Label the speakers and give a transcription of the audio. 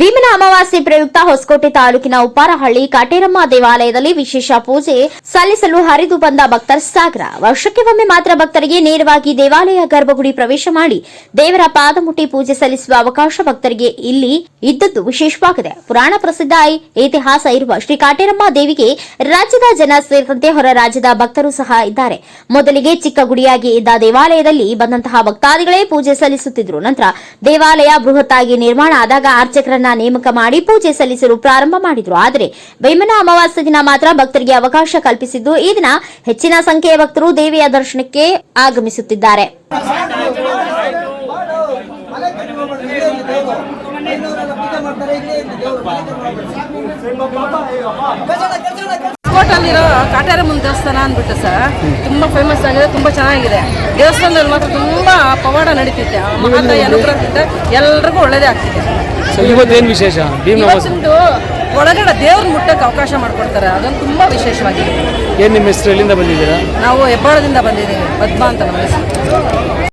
Speaker 1: ಭೀಮನ ಅಮಾವಾಸ್ಯೆ ಪ್ರಯುಕ್ತ ಹೊಸಕೋಟೆ ತಾಲೂಕಿನ ಉಪ್ಪಾರಹಳ್ಳಿ ಕಾಟೇರಮ್ಮ ದೇವಾಲಯದಲ್ಲಿ ವಿಶೇಷ ಪೂಜೆ ಸಲ್ಲಿಸಲು ಹರಿದು ಬಂದ ಭಕ್ತರ ಸಾಗರ. ವರ್ಷಕ್ಕೆ ಒಮ್ಮೆ ಮಾತ್ರ ಭಕ್ತರಿಗೆ ನೇರವಾಗಿ ದೇವಾಲಯ ಗರ್ಭಗುಡಿ ಪ್ರವೇಶ ಮಾಡಿ ದೇವರ ಪಾದಮುಟ್ಟಿ ಪೂಜೆ ಸಲ್ಲಿಸುವ ಅವಕಾಶ ಭಕ್ತರಿಗೆ ಇಲ್ಲಿ ಇದ್ದದ್ದು ವಿಶೇಷವಾಗಿದೆ. ಪುರಾಣ ಪ್ರಸಿದ್ಧ ಇತಿಹಾಸ ಇರುವ ಶ್ರೀ ಕಾಟೇರಮ್ಮ ದೇವಿಗೆ ರಾಜ್ಯದ ಜನ ಸೇರಿದಂತೆ ಹೊರ ರಾಜ್ಯದ ಭಕ್ತರು ಸಹ ಇದ್ದಾರೆ. ಮೊದಲಿಗೆ ಚಿಕ್ಕ ಗುಡಿಯಾಗಿ ಇದ್ದ ದೇವಾಲಯದಲ್ಲಿ ಬಂದಂತಹ ಭಕ್ತಾದಿಗಳೇ ಪೂಜೆ ಸಲ್ಲಿಸುತ್ತಿದ್ದರು ನಂತರ ದೇವಾಲಯ ಬೃಹತ್ತಾಗಿ ನಿರ್ಮಾಣ ಆದಾಗ ಅರ್ಚಕರನ್ನ ನೇಮಕ ಮಾಡಿ ಪೂಜೆ ಸಲ್ಲಿಸಲು ಪ್ರಾರಂಭ ಮಾಡಿದ್ರು. ಆದರೆ ವೈಮನ ಅಮಾವಾಸ್ಯ ದಿನ ಮಾತ್ರ ಭಕ್ತರಿಗೆ ಅವಕಾಶ ಕಲ್ಪಿಸಿದ್ದು, ಈ ದಿನ ಹೆಚ್ಚಿನ ಸಂಖ್ಯೆಯ ಭಕ್ತರು ದೇವಿಯ ದರ್ಶನಕ್ಕೆ ಆಗಮಿಸುತ್ತಿದ್ದಾರೆ.
Speaker 2: ಕಾಟಾರಮ್ಮನ ದೇವಸ್ಥಾನ ಅಂದ್ಬಿಟ್ಟು ಸರ್ ತುಂಬಾ ಫೇಮಸ್ ಆಗಿದೆ ತುಂಬಾ ಚೆನ್ನಾಗಿದೆ. ದೇವಸ್ಥಾನದಲ್ಲಿ ಮಾತ್ರ ತುಂಬಾ ಪವಾಡ ನಡೀತಿದೆ ಮಹಾತಾಯಿ ಅನುಗ್ರಹದಿಂದ ಎಲ್ರಿಗೂ ಒಳ್ಳೇದೇ ಆಗ್ತಿದೆ
Speaker 3: ಇವತ್ತೇನು ವಿಶೇಷ?
Speaker 2: ಇವತ್ತೊಂದು ಒಳಗಡೆ ದೇವ್ರ ಮುಟ್ಟಕ್ಕೆ ಅವಕಾಶ ಮಾಡ್ಕೊಡ್ತಾರೆ. ಅದೊಂದು ತುಂಬಾ ವಿಶೇಷವಾಗಿದೆ.
Speaker 3: ಏನು ನಿಮ್ಮ ಹೆಸರು ಎಲ್ಲಿಂದ ಬಂದಿದ್ದೀರಾ?
Speaker 2: ನಾವು ಹೆಬ್ಬಾಳದಿಂದ ಬಂದಿದ್ದೀವಿ ಪದ್ಮ ಅಂತ ನಮ್ಮ ಹೆಸರು.